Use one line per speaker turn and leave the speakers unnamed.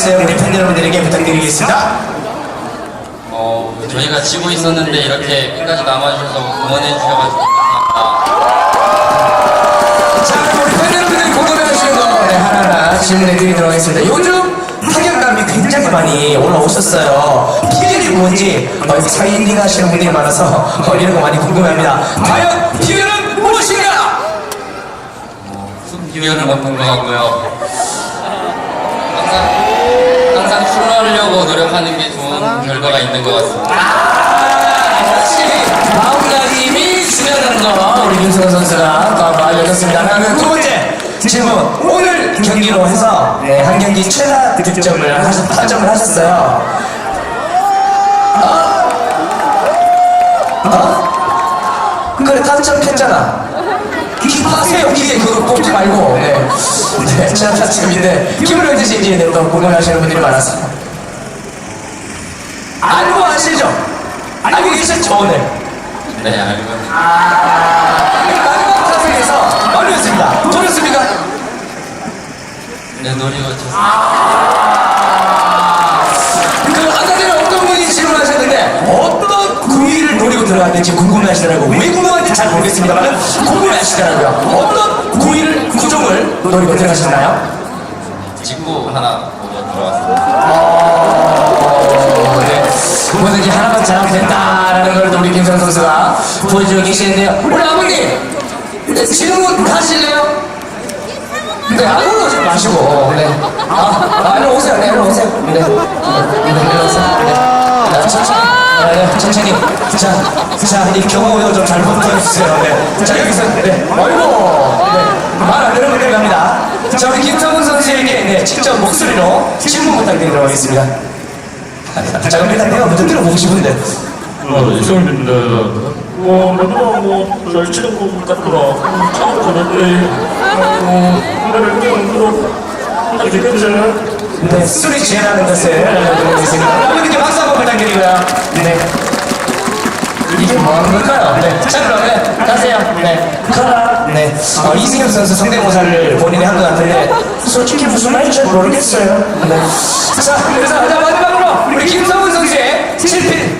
말씀 우리 팬 여러분들에게 부탁드리겠습니다.
어, 저희가 지고 있었는데 이렇게 끝까지 남아주셔서 응원해 주셔가지고 감사합니다.
자, 우리 팬 여러분들이 궁금해 하시는 거 네, 하나하나 질문해 드리도록 하겠습니다. 요즘 타격감이 굉장히 많이 올라오셨어요. 비결이 뭔지 어, 사인딩 하시는 분들이 많아서 어, 이런 거 많이 궁금해합니다. 과연 비결은 무엇인가?
비결을 먹는 것 같고요. 항상, 출하려고 노력하는 게 좋은 결과가 있는 것 같습니다.
아, 우리 윤승호 선수가 또 한번 알려줬습니다. 그러면 두 번째 질문. 오늘 경기로 해서 네, 한 경기 최다 득점을 하셨, 타점을 하셨어요. 어? 어? 그래 타점 했잖아. 하세요 기계 그거 뽑지 말고 네, 네 최다 타점인데 기분 어떠신지 네, 또 궁금해하시는 분들이 많아서 알고 아시죠? 알고 계셨죠 오늘?
네, 알고 있습니다.
마지막 타석에서 어려웠습니다. 어렵습니까?
네, 노리고 쳤습니다.
그 아까 전에 어떤 분이 질문하셨는데 어떤 구위를 노리고 들어갔는지 궁금해하시더라고요. 왜 잘 모르겠습니다만 궁금해하시더라고요. 어떤 구위를 구종을 노리고 들어가셨나요?
직구 하나 보고 들어왔습니다.
어, 네. 뭐든지 하나만 잘하면 된다라는 걸 우리 김성 선수가 보여주고 계시는데요. 우리 아버님 네, 질문 하실래요? 네, 안 올라오지 마시고, 네. 아, 아, 일로 오세요, 네, 일로 오세요. 네, 네, 네, 네, 천천히. 자, 자, 이 경호도 좀잘 부탁해주세요. 네. 자, 여기서, 네. 아이고, 네. 말안 되는 분들 갑니다. 자, 우리 김성훈 선수에게, 네, 직접 목소리로 질문 부탁드리도록 하겠습니다. 자, 그럼 내가 먼저 들어보고 싶은데.
어, 이성민입니다. 뭐, 마지막 뭐, 잘 치는 것 같더라. 처음 보는데, 어, 오늘은 그냥 또, 이렇게 끝이잖아요.
네, 술이 취해라는 것을 알려드리겠습니다. 여러분께 박수 한번 부탁드리고요. 네. 이게 뭐 하는 걸까요? 네. 자, 그러면 가세요. 네. 카라. 네. 어, 이승엽 선수 성대모사를 본인이 한 것 같은데, 솔직히 무슨 말인지 잘 모르겠어요. 네. 자, 그래서 자, 마지막으로 우리 김성훈 선수의 7필 사인